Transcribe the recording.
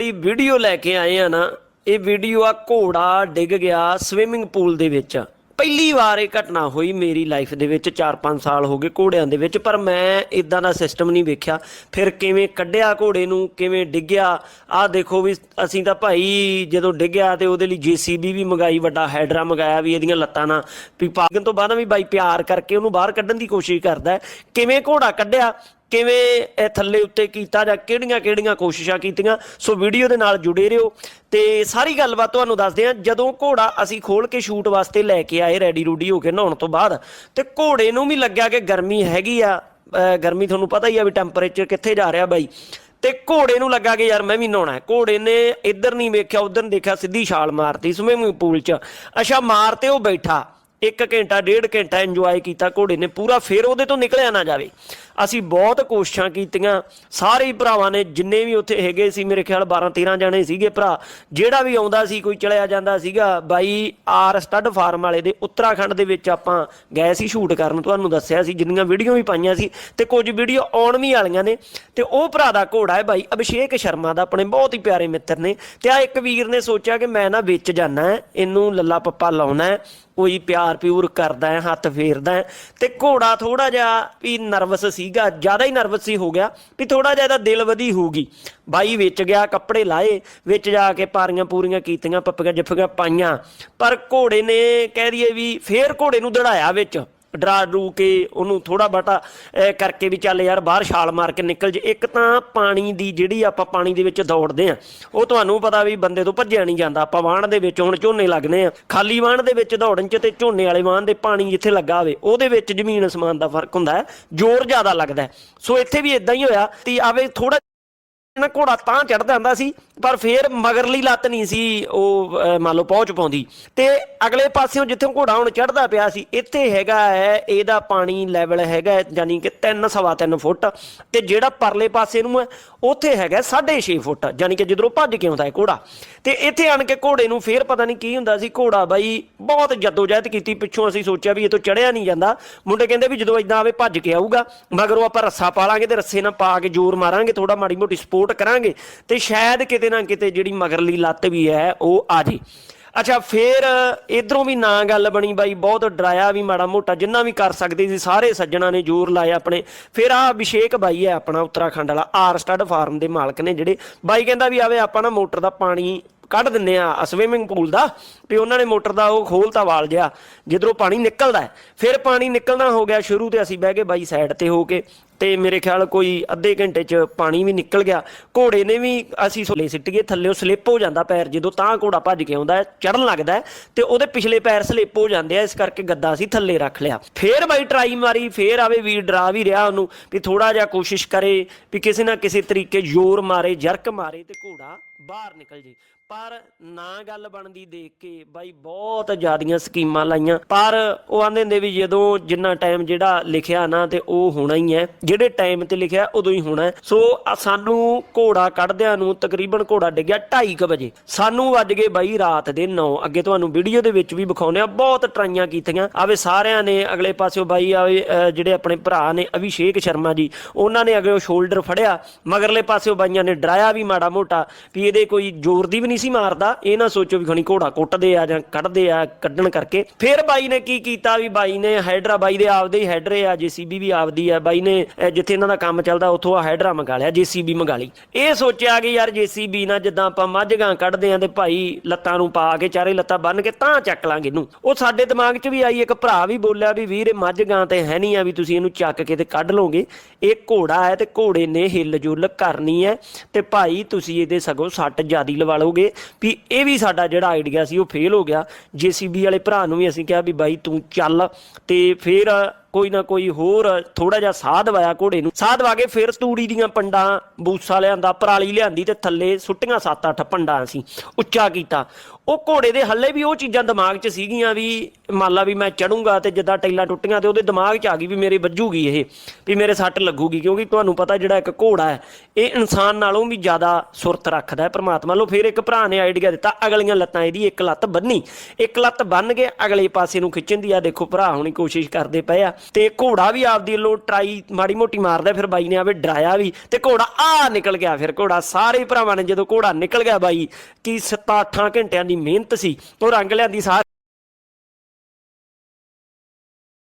ਇਹ ਵੀਡੀਓ ਲੈ ਕੇ ਆਏ ਆ ਨਾ, ਇਹ ਵੀਡੀਓ ਆ ਘੋੜਾ ਡਿੱਗ ਗਿਆ ਸਵਿਮਿੰਗ ਪੂਲ ਦੇ ਵਿੱਚ। ਪਹਿਲੀ ਵਾਰ ਇਹ ਘਟਨਾ ਹੋਈ ਮੇਰੀ ਲਾਈਫ ਦੇ ਵਿੱਚ 4-5 ਸਾਲ ਹੋ ਗਏ ਘੋੜਿਆਂ ਦੇ ਵਿੱਚ, ਪਰ ਮੈਂ ਇਦਾਂ ਦਾ ਸਿਸਟਮ ਨਹੀਂ ਵੇਖਿਆ। ਫਿਰ ਕਿਵੇਂ ਕੱਢਿਆ ਘੋੜੇ ਨੂੰ, ਕਿਵੇਂ ਡਿੱਗਿਆ? ਆਹ ਦੇਖੋ ਵੀ ਅਸੀਂ ਤਾਂ ਭਾਈ ਜਦੋਂ ਡਿੱਗਿਆ ਤੇ ਉਹਦੇ ਲਈ ਜੀਸੀਬੀ ਵੀ ਮੰਗਾਈ, ਵੱਡਾ ਹੈਡਰਾ ਮੰਗਾਇਆ ਵੀ ਇਹਦੀਆਂ ਲੱਤਾਂ ਨਾਲ। ਵੀ ਪਾਗਣ ਤੋਂ ਬਾਅਦ ਵੀ ਬਾਈ ਪਿਆਰ ਕਰਕੇ ਉਹਨੂੰ ਬਾਹਰ ਕੱਢਣ ਦੀ ਕੋਸ਼ਿਸ਼ ਕਰਦਾ ਕਿਵੇਂ ਘੋੜਾ ਕੱਢਿਆ? ਕਿਵੇਂ ਇਹ ਥੱਲੇ ਉੱਤੇ ਕੀਤਾ ਜਾਂ ਕਿਹੜੀਆਂ ਕਿਹੜੀਆਂ ਕੋਸ਼ਿਸ਼ਾਂ ਕੀਤੀਆਂ, ਸੋ ਵੀਡੀਓ ਦੇ ਨਾਲ ਜੁੜੇ ਰਹੋ ਤੇ ਸਾਰੀ ਗੱਲਬਾਤ ਤੁਹਾਨੂੰ ਦੱਸਦੇ ਹਾਂ, ਜਦੋਂ ਘੋੜਾ ਅਸੀਂ ਖੋਲ ਕੇ ਸ਼ੂਟ ਵਾਸਤੇ ਲੈ ਕੇ ਆਏ ਰੈਡੀ ਰੂਡੀ ਹੋ ਕੇ ਨਹਾਉਣ ਤੋਂ ਬਾਅਦ, ਤੇ ਘੋੜੇ ਨੂੰ ਵੀ ਲੱਗਿਆ ਕਿ ਗਰਮੀ ਹੈਗੀ ਆ ਗਰਮੀ ਤੁਹਾਨੂੰ ਪਤਾ ਹੀ ਆ ਵੀ ਟੈਂਪਰੇਚਰ ਕਿੱਥੇ ਜਾ ਰਿਹਾ ਬਾਈ, ਤੇ ਘੋੜੇ ਨੂੰ ਲੱਗਾ ਕਿ ਯਾਰ ਮੈਂ ਵੀ ਨਹਾਉਣਾ ਘੋੜੇ ਨੇ ਇੱਧਰ ਨਹੀਂ ਵੇਖਿਆ, ਉੱਧਰ ਨਹੀਂ ਦੇਖਿਆ, ਸਿੱਧੀ ਛਾਲ ਮਾਰਤੀ ਸਵਿਮਿੰਗ ਪੂਲ 'ਚ। ਅੱਛਾ, ਮਾਰ ਤੇ ਉਹ ਬੈਠਾ, ਇੱਕ ਘੰਟਾ, ਡੇਢ ਘੰਟਾ ਇੰਜੋਏ ਕੀਤਾ, ਘੋੜੇ ਨੇ ਪੂਰਾ ਫਿਰ ਉਹਦੇ ਤੋਂ ਨਿਕਲਿਆ ਨਾ ਜਾਵੇ। ਅਸੀਂ ਬਹੁਤ ਕੋਸ਼ਿਸ਼ਾਂ ਕੀਤੀਆਂ। ਸਾਰੇ ਹੀ ਭਰਾਵਾਂ ਨੇ, ਜਿੰਨੇ ਵੀ ਉੱਥੇ ਹੈਗੇ ਸੀ, ਮੇਰੇ ਖਿਆਲ 12 13 ਜਣੇ ਸੀਗੇ ਭਰਾ। ਜਿਹੜਾ ਵੀ ਆਉਂਦਾ ਸੀ, ਕੋਈ ਚਲਿਆ ਜਾਂਦਾ ਸੀਗਾ। ਬਾਈ, ਆਰ ਸਟੱਡ ਫਾਰਮ ਵਾਲੇ ਦੇ ਉੱਤਰਾਖੰਡ ਦੇ ਵਿੱਚ ਆਪਾਂ ਗਏ ਸੀ ਸ਼ੂਟ ਕਰਨ। ਤੁਹਾਨੂੰ ਦੱਸਿਆ ਸੀ, ਜਿੰਨੀਆਂ ਵੀਡੀਓ ਵੀ ਪਾਈਆਂ ਸੀ ਤੇ ਕੁਝ ਵੀਡੀਓ ਆਉਣ ਵੀ ਵਾਲੀਆਂ ਨੇ। ਤੇ ਉਹ ਭਰਾ ਦਾ ਘੋੜਾ ਹੈ ਬਾਈ, ਅਭਿਸ਼ੇਕ ਸ਼ਰਮਾ ਦਾ, ਆਪਣੇ ਬਹੁਤ ਹੀ ਪਿਆਰੇ ਮਿੱਤਰ ਨੇ। ਤੇ ਆ ਇੱਕ ਵੀਰ ਨੇ ਸੋਚਿਆ ਕਿ ਮੈਂ ਨਾ ਵਿੱਚ ਜਾਣਾ ਇਹਨੂੰ ਲੱਲਾ ਪੱਪਾ ਲਾਉਣਾ ਕੋਈ ਪਿਆਰ ਪਿਊਰ ਕਰਦਾ ਹੈ, ਹੱਥ ਫੇਰਦਾ ਹੈ। ਤੇ ਘੋੜਾ ਥੋੜਾ ਜਿਹਾ ਵੀ ਨਰਵਸ ਸੀ ਸੀਗਾ, ਜ਼ਿਆਦਾ ਹੀ ਨਰਵਸ ਹੀ ਹੋ ਗਿਆ ਵੀ ਥੋੜਾ ਜਿਹਾ ਇਹਦਾ ਦਿਲ ਵਧੀ ਹੋਊਗੀ। ਬਾਈ ਵਿੱਚ ਗਿਆ, ਕੱਪੜੇ ਲਾਏ, ਵਿੱਚ ਜਾ ਕੇ ਪਾਰੀਆਂ ਪੂਰੀਆਂ ਕੀਤੀਆਂ, ਪੱਪੀਆਂ ਜੱਫੀਆਂ ਪਾਈਆਂ। ਪਰ ਘੋੜੇ ਨੇ ਕਹਿ ਦਈਏ ਵੀ ਫੇਰ ਘੋੜੇ ਨੂੰ ਦੜਾਇਆ ਵਿੱਚ। ਡਰਾ ਡਰੂ ਕੇ ਉਹਨੂੰ ਥੋੜਾ ਬਾਟਾ ਕਰਕੇ ਵੀ ਚੱਲ ਯਾਰ ਬਾਹਰ ਛਾਲ ਮਾਰ ਕੇ ਨਿਕਲ ਜੇ। ਇੱਕ ਤਾਂ ਪਾਣੀ ਦੀ ਜਿਹੜੀ ਆਪਾਂ ਪਾਣੀ ਦੇ ਵਿੱਚ ਦੌੜਦੇ ਆ ਉਹ ਤੁਹਾਨੂੰ ਪਤਾ ਵੀ ਬੰਦੇ ਤੋਂ ਭੱਜਿਆ ਨਹੀਂ ਜਾਂਦਾ। ਆਪਾਂ ਵਾਹਣ ਦੇ ਵਿੱਚ ਹੁਣ ਝੋਨੇ ਲੱਗਨੇ ਆ। ਖਾਲੀ ਵਾਹਣ ਦੇ ਵਿੱਚ ਦੌੜਨ ਚ ਤੇ ਝੋਨੇ ਵਾਲੇ ਵਾਹਣ ਦੇ ਪਾਣੀ ਜਿੱਥੇ ਲੱਗਾ ਹੋਵੇ, ਉਹਦੇ ਵਿੱਚ ਜ਼ਮੀਨ ਅਸਮਾਨ ਦਾ ਫ਼ਰਕ ਹੁੰਦਾ ਜ਼ੋਰ ਜ਼ਿਆਦਾ ਲੱਗਦਾ ਸੋ ਇੱਥੇ ਵੀ ਇਦਾਂ ਹੀ ਹੋਇਆ। ਤੇ ਆਵੇ ਥੋੜਾ ਨਾ ਘੋੜਾ ਤਾਂ ਚੜਦਾ ਹੁੰਦਾ ਸੀ ਪਰ ਫੇਰ ਮਗਰਲੀ ਲੱਤ ਨਹੀਂ ਸੀ ਉਹ ਮੰਨ ਲਓ ਪਹੁੰਚ ਪਾਉਂਦੀ। ਤੇ ਅਗਲੇ ਪਾਸਿਓਂ ਜਿੱਥੇ ਘੋੜਾ ਹੁਣ ਚੜਦਾ ਪਿਆ ਸੀ ਇੱਥੇ ਹੈਗਾ ਹੈ ਇਹਦਾ ਪਾਣੀ ਲੈਵਲ ਹੈਗਾ ਹੈ, ਯਾਨੀ ਕਿ 3 ਸਵਾ 3 ਫੁੱਟ। ਤੇ ਜਿਹੜਾ ਪਰਲੇ ਪਾਸੇ ਨੂੰ ਹੈ ਉੱਥੇ ਹੈਗਾ 6.5 ਫੁੱਟ ਯਾਨੀ ਕਿ ਜਿੱਧਰੋਂ ਭੱਜ ਕੇ ਆਉਂਦਾ ਹੈ ਘੋੜਾ। ਤੇ ਇੱਥੇ ਆਣ ਕੇ ਘੋੜੇ ਨੂੰ ਫੇਰ ਪਤਾ ਨਹੀਂ ਕੀ ਹੁੰਦਾ ਸੀ ਘੋੜਾ ਬਾਈ ਬਹੁਤ ਜਦੋਜਹਿਦ ਕੀਤੀ ਪਿੱਛੋਂ ਅਸੀਂ ਸੋਚਿਆ ਵੀ ਇਹ ਤੋਂ ਚੜਿਆ ਨਹੀਂ ਜਾਂਦਾ। ਮੁੰਡੇ ਕਹਿੰਦੇ ਵੀ ਜਦੋਂ ਇਦਾਂ ਆਵੇ ਭੱਜ ਕੇ ਆਊਗਾ ਮਗਰੋਂ ਆਪਾਂ ਰੱਸਾ ਪਾ ਪਾਲਾਂਗੇ ਤੇ ਰੱਸੇ ਨਾਲ ਪਾ ਕੇ ਜ਼ੋਰ ਮਾਰਾਂਗੇ ਥੋੜਾ ਮਾੜੀ ਮੋਟੀ ਸਪੋਰਟ ਕਰਾਂਗੇ ਤੇ ਸ਼ਾਇਦ ਕਿਤੇ ਨਾ ਕਿਤੇ ਜਿਹੜੀ ਮਗਰਲੀ ਲੱਤ ਵੀ ਹੈ, ਉਹ ਆ ਜੇ ਅੱਛਾ, ਫੇਰ ਇਧਰੋਂ ਵੀ ਨਾ ਗੱਲ ਬਣੀ ਬਾਈ, ਬਹੁਤ ਡਰਾਇਆ ਵੀ ਮਾੜਾ ਮੋਟਾ, ਜਿੰਨਾ ਵੀ ਕਰ ਸਕਦੇ ਸੀ, ਸਾਰੇ ਸੱਜਣਾ ਨੇ ਜ਼ੋਰ ਲਾਇਆ ਆਪਣੇ। ਫੇਰ ਆ ਅਭਿਸ਼ੇਕ ਬਾਈ ਹੈ ਆਪਣਾ, ਉੱਤਰਾਖੰਡ ਵਾਲਾ, ਆਰ ਸਟੱਡ ਫਾਰਮ ਦੇ ਮਾਲਕ ਨੇ ਜਿਹੜੇ। ਬਾਈ ਕਹਿੰਦਾ ਵੀ ਆਵੇ, ਆਪਾਂ ਨਾ ਮੋਟਰ ਦਾ ਪਾਣੀ ਕੱਢ ਦਿੰਨੇ ਆ ਸਵਿਮਿੰਗ ਪੂਲ ਦਾ, ਵੀ ਉਹਨਾਂ ਨੇ ਮੋਟਰ ਦਾ ਉਹ ਖੋਲਤਾ ਵਾਲ ਜਿਆ ਜਿੱਧਰੋਂ ਪਾਣੀ ਨਿਕਲਦਾ ਫਿਰ ਪਾਣੀ ਨਿਕਲਣਾ ਹੋ ਗਿਆ ਸ਼ੁਰੂ ਤੇ ਅਸੀਂ ਬਹਿ ਗਏ ਬਾਈ ਸਾਈਡ ਤੇ ਹੋ ਕੇ, ਤੇ ਮੇਰੇ ਖਿਆਲ ਕੋਈ ਅੱਧੇ ਘੰਟੇ ਚ ਪਾਣੀ ਵੀ ਨਿਕਲ ਗਿਆ, ਘੋੜੇ ਨੇ ਵੀ ਅਸੀਂ ਸੋਲੇ ਸਿੱਟ ਗਏ, ਥੱਲੇ ਉਹ ਸਲਿੱਪ ਹੋ ਜਾਂਦਾ ਪੈਰ, ਜਦੋਂ ਤਾਂ ਘੋੜਾ ਭੱਜ ਕੇ ਆਉਂਦਾ ਹੈ ਚੜਨ ਲੱਗਦਾ ਤੇ ਉਹਦੇ ਪਿਛਲੇ ਪੈਰ ਸਲਿੱਪ ਹੋ ਜਾਂਦੇ ਆ, ਇਸ ਕਰਕੇ ਗੱਦਾ ਅਸੀਂ ਥੱਲੇ ਰੱਖ ਲਿਆ। ਫੇਰ ਬਾਈ ਟਰਾਈ ਮਾਰੀ, ਫੇਰ ਆਵੇ ਵੀਰ ਡਰਾ ਵੀ ਰਿਹਾ ਉਹਨੂੰ, ਵੀ ਥੋੜਾ ਜਿਹਾ ਕੋਸ਼ਿਸ਼ ਕਰੇ, ਵੀ ਕਿਸੇ ਨਾ ਕਿਸੇ ਤਰੀਕੇ ਜ਼ੋਰ ਮਾਰੇ, ਜਰਕ ਮਾਰੇ ਤੇ ਘੋੜਾ ਬਾਹਰ ਨਿਕਲ ਜੇ। ਪਰ ਨਾ ਗੱਲ ਬਣਦੀ ਦੇਖ ਕੇ ਬਾਈ ਬਹੁਤ ਜ਼ਿਆਦੀਆਂ ਸਕੀਮਾਂ ਲਾਈਆਂ। ਪਰ ਉਹ ਆਂਦੇ ਹੁੰਦੇ ਵੀ ਜਦੋਂ ਜਿੰਨਾ ਟਾਈਮ ਜਿਹੜਾ ਲਿਖਿਆ ਨਾ ਤੇ ਉਹ ਹੋਣਾ ਹੀ ਹੈ। ਜਿਹੜੇ ਟਾਈਮ ਤੇ ਲਿਖਿਆ ਉਦੋਂ ਹੀ ਹੋਣਾ ਸੋ ਸਾਨੂੰ ਘੋੜਾ ਕੱਢਦਿਆਂ ਨੂੰ ਤਕਰੀਬਨ ਘੋੜਾ ਡਿੱਗਿਆ 2:30 ਵਜੇ। ਸਾਨੂੰ ਵੱਜ ਗਏ ਬਾਈ ਰਾਤ ਦੇ 9 ਅੱਗੇ ਤੁਹਾਨੂੰ ਵੀਡੀਓ ਦੇ ਵਿੱਚ ਵੀ ਵਿਖਾਉਂਦੇ ਆ ਬਹੁਤ ਟਰਾਈਆਂ ਕੀਤੀਆਂ। ਆਵੇ ਸਾਰਿਆਂ ਨੇ ਅਗਲੇ ਪਾਸਿਓ ਬਾਈ, ਆਵੇ ਜਿਹੜੇ ਆਪਣੇ ਭਰਾ ਨੇ ਅਭਿਸ਼ੇਕ ਸ਼ਰਮਾ ਜੀ, ਉਹਨਾਂ ਨੇ ਅਗੇ ਸ਼ੋਲਡਰ ਫੜਿਆ। ਮਗਰਲੇ ਪਾਸਿਓ ਬਾਈਆਂ ਨੇ ਡਰਾਇਆ ਵੀ ਮਾੜਾ ਮੋਟਾ ਵੀ ਇਹਦੇ ਕੋਈ ਜ਼ੋਰ ਦੀ ਵੀ ਨਹੀਂ ਸੀ ਮਾਰਦਾ, ਇਹ ਨਾ ਸੋਚੋ ਵੀ ਖਣੀ ਘੋੜਾ ਕੁੱਟਦੇ ਆ ਜਾਂ ਕੱਢਦੇ ਆ ਕੱਢਣ ਕਰਕੇ। ਫਿਰ ਬਾਈ ਨੇ ਕੀ ਕੀਤਾ ਵੀ ਬਾਈ ਨੇ ਹਾਈਡਰਾ ਬਾਈ ਦੇ ਆਪਦੇ ਹੀ ਹੈਡਰੇ ਆ, ਜੀਸੀਬੀ ਵੀ ਆਪਦੀ ਆ। ਬਾਈ ਨੇ ਜਿੱਥੇ ਇਹਨਾਂ ਦਾ ਕੰਮ ਚੱਲਦਾ, ਉੱਥੋਂ ਆ ਹਾਈਡਰਾ ਮੰਗਾ ਲਿਆ, ਜੀਸੀਬੀ ਮੰਗਾ ਲਈ। ਇਹ ਸੋਚਿਆ ਕਿ ਯਾਰ ਜੀਸੀਬੀ ਨਾਲ ਜਿੱਦਾਂ ਆਪਾਂ ਮੱਝਾਂ ਕੱਢਦੇ ਆ ਤੇ ਭਾਈ ਲੱਤਾਂ ਨੂੰ ਪਾ ਕੇ ਚਾਰੇ ਲੱਤਾਂ ਬੰਨ ਕੇ ਤਾਂ ਚੱਕ ਲਾਂਗੇ ਇਹਨੂੰ। ਉਹ ਸਾਡੇ ਦਿਮਾਗ 'ਚ ਵੀ ਆਈ, ਇੱਕ ਭਰਾ ਵੀ ਬੋਲਿਆ ਵੀ ਵੀਰ, ਇਹ ਮੱਝ ਗਾਂ ਤੇ ਹੈ ਨਹੀਂ ਆ ਵੀ ਤੁਸੀਂ ਇਹਨੂੰ ਚੱਕ ਕੇ ਤੇ ਕੱਢ ਲੋਗੇ ਇਹ ਘੋੜਾ ਹੈ ਤੇ ਘੋੜੇ ਨੇ ਹਿੱਲ ਜੁਲ ਕਰਨੀ ਹੈ ਤੇ ਭਾਈ ਤੁਸੀਂ ਇਹਦੇ ਸਗੋਂ ਸੱਟ ਜਿਆਦੀ ਲਵਾ ਲਓਗੇ। ਵੀ ਇਹ ਵੀ ਸਾਡਾ ਜਿਹੜਾ ਆਈਡੀਆ ਸੀ, ਉਹ ਫੇਲ ਹੋ ਗਿਆ। ਜੀਸੀਬੀ ਵਾਲੇ ਭਰਾ ਨੂੰ ਵੀ ਅਸੀਂ ਕਿਹਾ ਵੀ ਬਾਈ ਤੂੰ ਚੱਲ ਤੇ ਫਿਰ ਕੋਈ ਨਾ ਕੋਈ ਹੋਰ ਥੋੜਾ ਜਿਹਾ ਸਾਹ ਦਵਾਇਆ ਘੋੜੇ ਨੂੰ। ਸਾਹ ਦਵਾ ਕੇ ਫਿਰ ਤੂੜੀ ਦੀਆਂ ਪੰਡਾਂ, ਬੂਸਾ ਲਿਆਂਦਾ, ਪਰਾਲੀ ਲਿਆਂਦੀ ਤੇ ਥੱਲੇ ਸੁੱਟੀਆਂ 7-8 ਪੰਡਾਂ ਅਸੀਂ ਉੱਚਾ ਕੀਤਾ। ਉਹ ਘੋੜੇ ਦੇ ਹੱਲੇ ਵੀ ਉਹ ਚੀਜ਼ਾਂ ਦਿਮਾਗ 'ਚ ਸੀਗੀਆਂ ਵੀ ਮੰਨ ਲਾ ਵੀ ਮੈਂ ਚੜੂੰਗਾ ਤੇ ਜਿੱਦਾਂ ਟੈਲਾਂ ਟੁੱਟੀਆਂ ਤੇ ਉਹਦੇ ਦਿਮਾਗ 'ਚ ਆ ਗਈ ਵੀ ਮੇਰੇ ਵੱਜੂਗੀ ਇਹ, ਵੀ ਮੇਰੇ ਸੱਟ ਲੱਗੂਗੀ ਕਿਉਂਕਿ ਤੁਹਾਨੂੰ ਪਤਾ ਜਿਹੜਾ ਇੱਕ ਘੋੜਾ ਹੈ, ਇਹ ਇਨਸਾਨ ਨਾਲੋਂ ਵੀ ਜ਼ਿਆਦਾ ਸੁਰਤ ਰੱਖਦਾ ਹੈ ਪ੍ਰਮਾਤਮਾ ਲੋ ਫਿਰ ਇੱਕ ਭਰਾ ਨੇ ਆਈਡੀਆ ਦਿੱਤਾ, ਅਗਲੀਆਂ ਲੱਤਾਂ ਇਹਦੀ ਇੱਕ ਲੱਤ ਬੰਨੀ। ਇੱਕ ਲੱਤ ਬੰਨ ਕੇ ਅਗਲੇ ਪਾਸੇ ਨੂੰ ਖਿੱਚਣ ਦੀ। ਆ ਦੇਖੋ, ਭਰਾ ਹੁਣੀ ਕੋਸ਼ਿਸ਼ ਕਰਦੇ ਪਏ ਆ। ਤੇ ਘੋੜਾ ਵੀ ਆਪਦੀ ਲੋ ਟਰਾਈ ਮਾੜੀ ਮੋਟੀ ਮਾਰਦਾ, ਫਿਰ ਬਾਈ ਨੇ ਆਵੇ ਡਰਾਇਆ ਵੀ ਤੇ ਘੋੜਾ ਆ ਨਿਕਲ ਗਿਆ ਫਿਰ। ਘੋੜਾ ਸਾਰੇ ਭਰਾਵਾਂ ਨੇ ਜਦੋਂ ਘੋੜਾ ਨਿਕਲ ਗਿਆ ਬਾਈ, ਕੀ 7-8 ਘੰਟਿਆਂ ਦੀ ਮਿਹਨਤ ਸੀ, ਉਹ ਰੰਗ ਲਿਆਂਦੀ ਸਾਰ